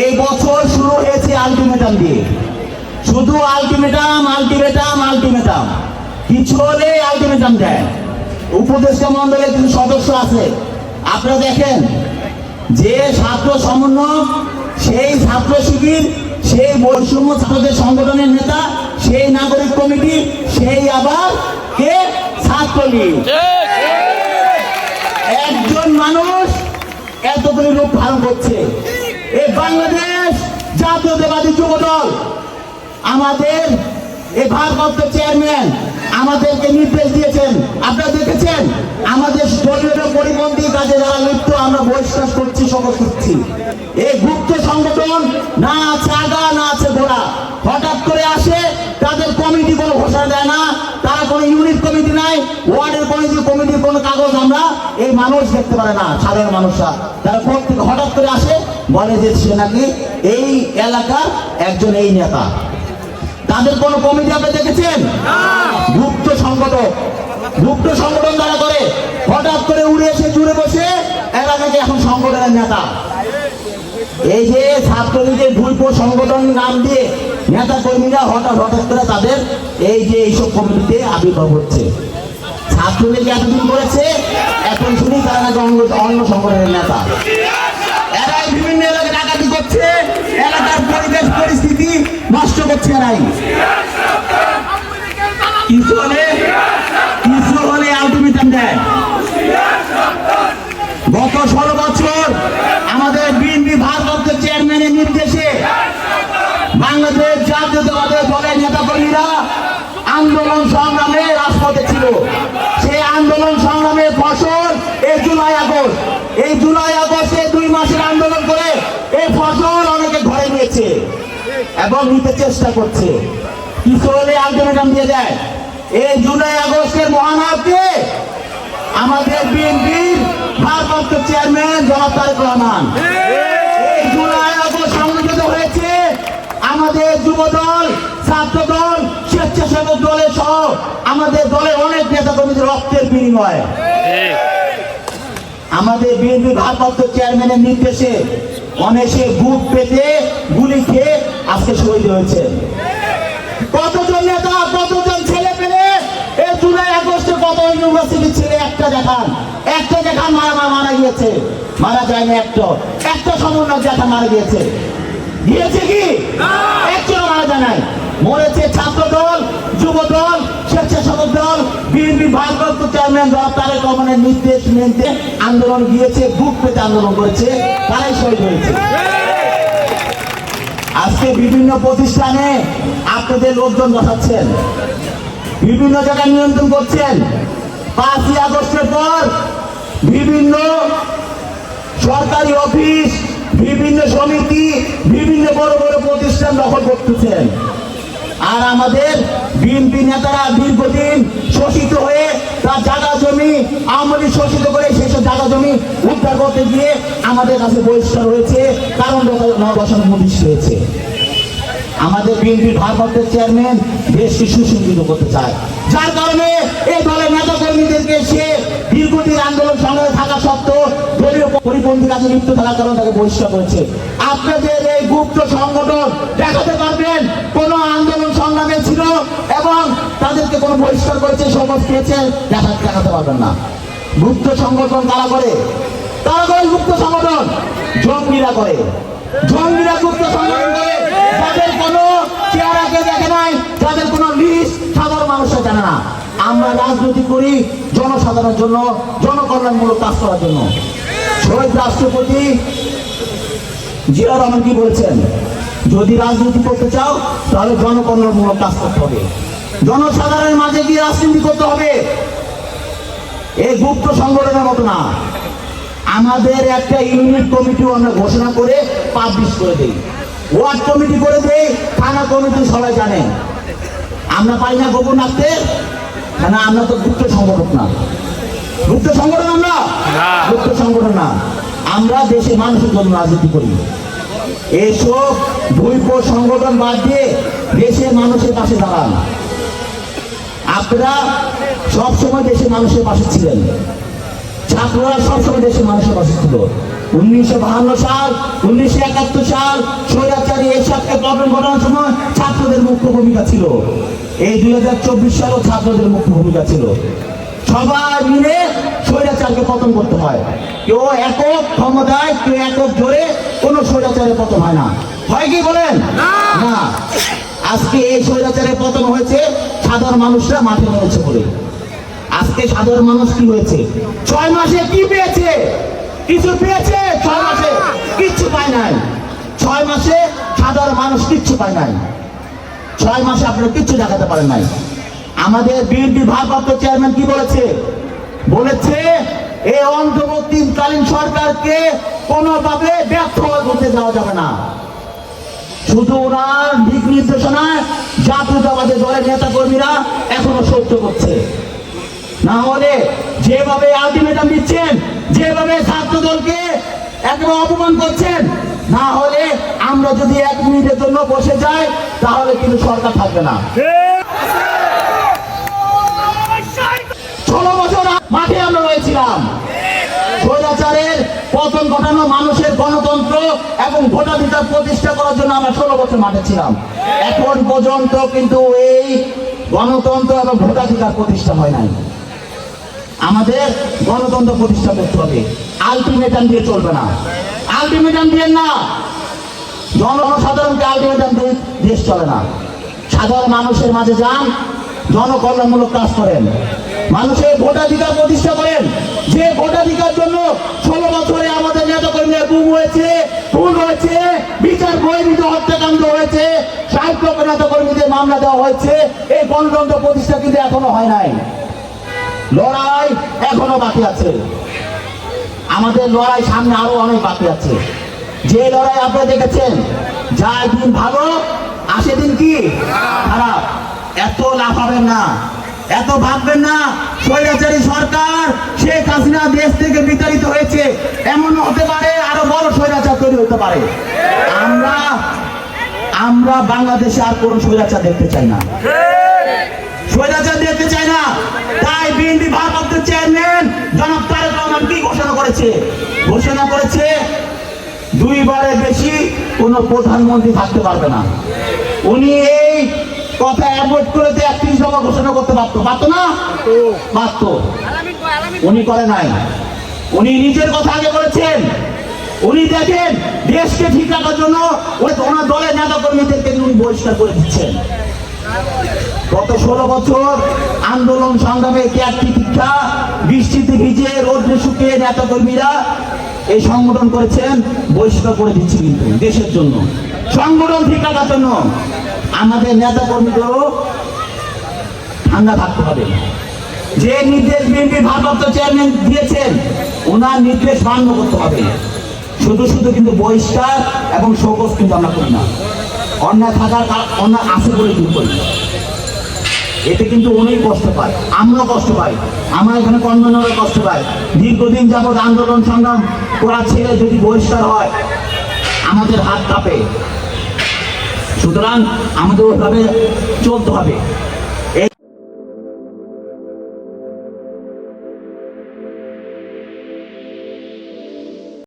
এই বছর শুরু হয়েছে আলটিমেটাম দিয়ে। শুধু আলটিমেটাম আলটিমেটাম আলটিমেটাম কিছু হলে আলটিমেটাম দেয়। উপদেষ্টা মন্ডলের কিছু সদস্য আছে। আপনারা দেখেন, যে ছাত্র সমন্বয় সেই ছাত্র শিবির, সেই বৈষম্য ছাত্রদের সংগঠনের নেতা, সেই নাগরিক কমিটি, সেই আবার কে? ছাত্রলীগ। একজন মানুষ এতগুলি রূপ ধারণ করছে। এই বাংলাদেশ জাতীয়তাবাদী যুব দল আমাদের এই ভারপ্রাপ্ত চেয়ারম্যান আমাদেরকে নির্দেশ দিয়েছেন। আপনারা দেখেছেন? আমাদের দলীয় পরিপন্থী কাজে যারা লিপ্ত, আমরা বহিষ্কার করছি সকল করছি। এই গুপ্ত সংগঠন না আছে আগা, না আছে গোড়া। হঠাৎ করে আসে, তাদের কমিটি কোনো ঘোষণা দেয় না। কোনো ইউনিট কমিটি নাই, ওয়ার্ডের কমিটি, কমিটির কোনো কাগজ আমরা এই মানুষ দেখতে পারে না, সাধারণ মানুষরা। তারা কোর্ট থেকে হঠাৎ করে আসে, বলে যে সে নাকি এই এলাকার একজন এই নেতা। তাদের কোনো কমিটি আপনি দেখেছেন গুপ্ত সংগঠন গুপ্ত সংগঠন দ্বারা করে হঠাৎ করে উড়ে এসে জুড়ে বসে এলাকাকে এখন সংগঠনের নেতা এই ছাত্রলীগের ভুলপো সংগঠন নাম দিয়ে নেতা কর্মীরা হঠাৎ হঠাৎ করে তাদের এই যে এইসব কমিটিতে আবির্ভাব হচ্ছে। ছাত্রলীগ এতদিন করেছে এখন শুনি তারা নাকি অন্য অন্য সংগঠনের নেতা। এরাই বিভিন্ন এলাকায় ডাকাতি করছে এলাকার পরিবেশ পরিস্থিতি নষ্ট করছে এরাই। কিছু হলে কিছু হলে আলটিমেটাম দেয় গত ষোলো বছর আমাদের বিএনপি ভারপ্রাপ্ত চেয়ারম্যানের নির্দেশে বাংলাদেশ জাতীয়তাবাদের দলের নেতাকর্মীরা আন্দোলন সংগ্রামে রাজপথে ছিল সেই আন্দোলন সংগ্রামের ফসল এই জুলাই আগস্ট এই জুলাই আগস্টে দুই মাসের আন্দোলন করে এই ফসল অনেকে ঘরে নিয়েছে এবং নিতে চেষ্টা করছে। কিছু হলে আলটিমেটাম দিয়ে দেয়। এই জুলাই আগস্টের মহানায়ককে আমাদের বিএনপির ভারপ্রাপ্ত চেয়ারম্যান জনাব রহমান। এই জুলাই আগস্ট সংগঠিত হয়েছে আমাদের যুব দল ছাত্র দল স্বেচ্ছাসেবক দলের সহ আমাদের দলের অনেক নেতা কর্মীদের রক্তের বিনিময়ে। আমাদের বিএনপি ভারপ্রাপ্ত চেয়ারম্যানের নির্দেশে অনেকে বুক পেতে গুলি খেয়ে আজকে শহীদ হয়েছে। কতজন নেতা কতজন ছেলে পেলে এই জুলাই আগস্টে কত ইউনিভার্সিটির ছেলে একটা দেখান একটা দেখান মারা মারা মারা গিয়েছে। মারা যায় না একটা। একটা সমন্বয় দেখা মারা গিয়েছে। গিয়েছে কি? একজন মারা যায় নাই। মরেছে ছাত্র দল যুব দল স্বেচ্ছাসেবক দল বিএনপি ভারপ্রাপ্ত চেয়ারম্যান জনাব তারেক রহমানের নির্দেশ মেনতে আন্দোলন গিয়েছে, বুক পেতে আন্দোলন করেছে, তারাই শহীদ হয়েছে। আজকে বিভিন্ন প্রতিষ্ঠানে আপনাদের লোকজন বসাচ্ছেন, বিভিন্ন জায়গায় নিয়ন্ত্রণ করছেন। পাঁচই আগস্টের পর বিভিন্ন সরকারি অফিস, বিভিন্ন সমিতি, বিভিন্ন বড় বড় প্রতিষ্ঠান দখল করতেছেন। আর আমাদের বিএনপি নেতারা দীর্ঘদিন শোষিত হয়ে তার জায়গা জমি আওয়ামী শোষিত করে সেসব জায়গা জমি উদ্ধার করতে গিয়ে আমাদের কাছে বহিষ্কার হয়েছে, কারণ বসানো নোটিশ হয়েছে। আমাদের বিএনপির ভারপ্রাপ্ত চেয়ারম্যান দেশকে সুশৃঙ্খিত করতে চায়। যার কারণে এই দলের নেতা কর্মীদেরকে সে দীর্ঘদিন আন্দোলন সংগ্রামে থাকা সত্ত্বেও দলীয় পরিপন্থী কাজে লিপ্ত থাকার কারণে তাকে বহিষ্কার করেছে। আপনাদের এই গুপ্ত সংগঠন দেখাতে পারবেন, কোন এবং তাদেরকে কোনো বহিষ্কার করেছে সমস্ত পেয়েছে দেখা দেখাতে পারবেন না। গুপ্ত সংগঠন কারা করে? তারা করে গুপ্ত সংগঠন? জঙ্গিরা করে। জঙ্গিরা গুপ্ত সংগঠন করে। কোনো চেহারাকে দেখে নাই কোনো লিস্ট সাধারণ জানে না। আমরা রাজনীতি করি জনসাধারণের জন্য, জনকল্যাণমূলক কাজ করার জন্য। শহীদ রাষ্ট্রপতি জিয়া রহমান কি বলেছেন? যদি রাজনীতি করতে চাও, তাহলে জনকল্যাণমূলক কাজ করতে হবে। জনসাধারণের মাঝে গিয়ে রাজনীতি করতে হবে। এই গুপ্ত সংগঠনের মতো না। আমাদের একটা ইউনিট কমিটিও আমরা ঘোষণা করে পাবলিশ করে দেই। ওয়ার্ড কমিটি করে দেই থানা কমিটি সবাই জানে। আমরা পাই না গোপন রাখতে না আমরা তো গুপ্ত সংগঠন না। গুপ্ত সংগঠন আমরা? গুপ্ত সংগঠন না। আমরা দেশে মানুষের জন্য রাজনীতি করি। এইসব ভুইপ সংগঠন বাদ দিয়ে দেশের মানুষের পাশে দাঁড়ান। আপনারা সবসময় দেশের মানুষের পাশে ছিলেন। ছাত্ররা সবসময় দেশের মানুষের পাশে ছিল। উনিশশো বাহান্ন সাল উনিশশো একাত্তর সাল স্বৈরাচারী এরশাদকে প্রবলেম ঘটানোর সময় ছাত্রদের মুখ্য ভূমিকা ছিল। এই দুই হাজার চব্বিশ সালও ছাত্রদের মুখ্য ভূমিকা ছিল। সবাই মিলে স্বৈরাচারকে পতন করতে হয়। কেউ একক ক্ষমতায় কেউ একক জোরে কোনো স্বৈরাচারের পতন হয় না। হয় কি বলেন? না। আজকে এই স্বৈরাচারের পতন হয়েছে সাধারণ মানুষরা মাঠে নেমেছে বলে। আজকে সাধারণ মানুষ কি হয়েছে? ছয় মাসে কি পেয়েছে? কিছু পেয়েছে? ছয় মাসে কিচ্ছু পায় নাই। ছয় মাসে সাধারণ মানুষ কিচ্ছু পায় নাই। ছয় মাসে আপনারা কিচ্ছু দেখাতে পারেন নাই। আমাদের বিএনপি ভারপ্রাপ্ত চেয়ারম্যান কি বলেছে? বলেছে এই অন্তর্বর্তীকালীন সরকারকে কোনোভাবে ব্যর্থ করতে যাওয়া যাবে না। শুধু ওনার দিক নির্দেশনায় জাতীয়তাবাদী দলের নেতা কর্মীরা এখনও সহ্য করছে। না হলে যেভাবে আলটিমেটাম দিচ্ছেন, যেভাবে ছাত্র দলকে একেবারে অপমান করছেন, না হলে আমরা যদি এক মিনিটের জন্য বসে যাই, তাহলে কিন্তু সরকার থাকবে না। ষোলো বছর মাঠে আমরা রয়েছিলাম। স্বৈরাচারের পতন ঘটানো মানুষের গণতন্ত্র এবং ভোটাধিকার প্রতিষ্ঠা করার জন্য আমরা ষোলো বছর মাঠে ছিলাম। এখন পর্যন্ত কিন্তু এই গণতন্ত্র এবং ভোটাধিকার প্রতিষ্ঠা হয় নাই। আমাদের গণতন্ত্র প্রতিষ্ঠা করতে হবে। আলটিমেটাম দিয়ে চলবে না। আলটিমেটাম দিয়ে না। জনসাধারণকে আলটিমেটাম দিয়ে দেশ চলে না। সাধারণ মানুষের মাঝে যান, জনকল্যাণমূলক কাজ করেন। মানুষের ভোটাধিকার প্রতিষ্ঠা করেন। যে ভোটাধিকার জন্য ষোলো বছরে আমাদের নেতা কর্মীরা গুম হয়েছে, খুন হয়েছে, বিচার বহির্ভূত হত্যাকাণ্ড হয়েছে সাহিত্য নেতা কর্মীদের মামলা দেওয়া হয়েছে। এই গণতন্ত্র প্রতিষ্ঠা কিন্তু এখনও হয় নাই। লড়াই এখনও বাকি আছে। আমাদের লড়াই সামনে আরও অনেক বাকি আছে। যে লড়াই আপনারা দেখেছেন যায় দিন ভালো, আসে দিন কি? খারাপ। এত লাফাবেন না। এত ভাববেন না, স্বৈরাচারী সরকার শেখ হাসিনা দেশ থেকে বিতাড়িত হয়েছে। এমন হতে পারে, আরও বড় স্বৈরাচার তৈরি হতে পারে। আমরা আমরা বাংলাদেশে আর কোন স্বৈরাচার দেখতে চাই না। স্বৈরাচার দেখতে চায় না। তাই বিএনপি ভারপ্রাপ্ত চেয়ারম্যান জনাব তারেক রহমান কি ঘোষণা করেছে? ঘোষণা করেছে, দুইবারের বেশি কোনো প্রধানমন্ত্রী থাকতে পারবে না। উনি কথা করে একত্রিশ ঘোষণা করতে পারতো। পারতো না? পারতো। উনি করে নাই। উনি নিজের কথা আগে উনি দেখেন দেশকে ঠিক রাখার জন্য ওনার দলের নেতা কর্মীদেরকে উনি বহিষ্কার করে দিচ্ছেন। গত ষোলো বছর আন্দোলন সংগ্রামে ত্যাগ তিতিক্ষা বৃষ্টিতে ভিজে রোদ্রে শুকিয়ে নেতা কর্মীরা এই সংগঠন করেছেন, বহিষ্কার করে দিচ্ছে কিন্তু দেশের জন্য। সংগঠন ঠিক রাখার জন্য। আমাদের নেতা কর্মীদেরও ঠান্ডা থাকতে হবে। যে নির্দেশ বিএনপি ভারপ্রাপ্ত চেয়ারম্যান দিয়েছেন, ওনার নির্দেশ মান্য করতে হবে। শুধু শুধু কিন্তু বহিষ্কার এবং শোকজ কিন্তু আমরা করি না। অন্যায় থাকার কার- অন্যায় আছে বলে দূর করি এতে কিন্তু উনি কষ্ট পায় আমরা কষ্ট পাই, আমরা এখানে কর্মীরা কষ্ট পাই। দীর্ঘদিন যাবৎ আন্দোলন সংগ্রাম করা ছেড়ে যদি বহিষ্কার হয়, আমাদের হাত কাঁপে। সুতরাং আমাদের ওইভাবে চলতে হবে।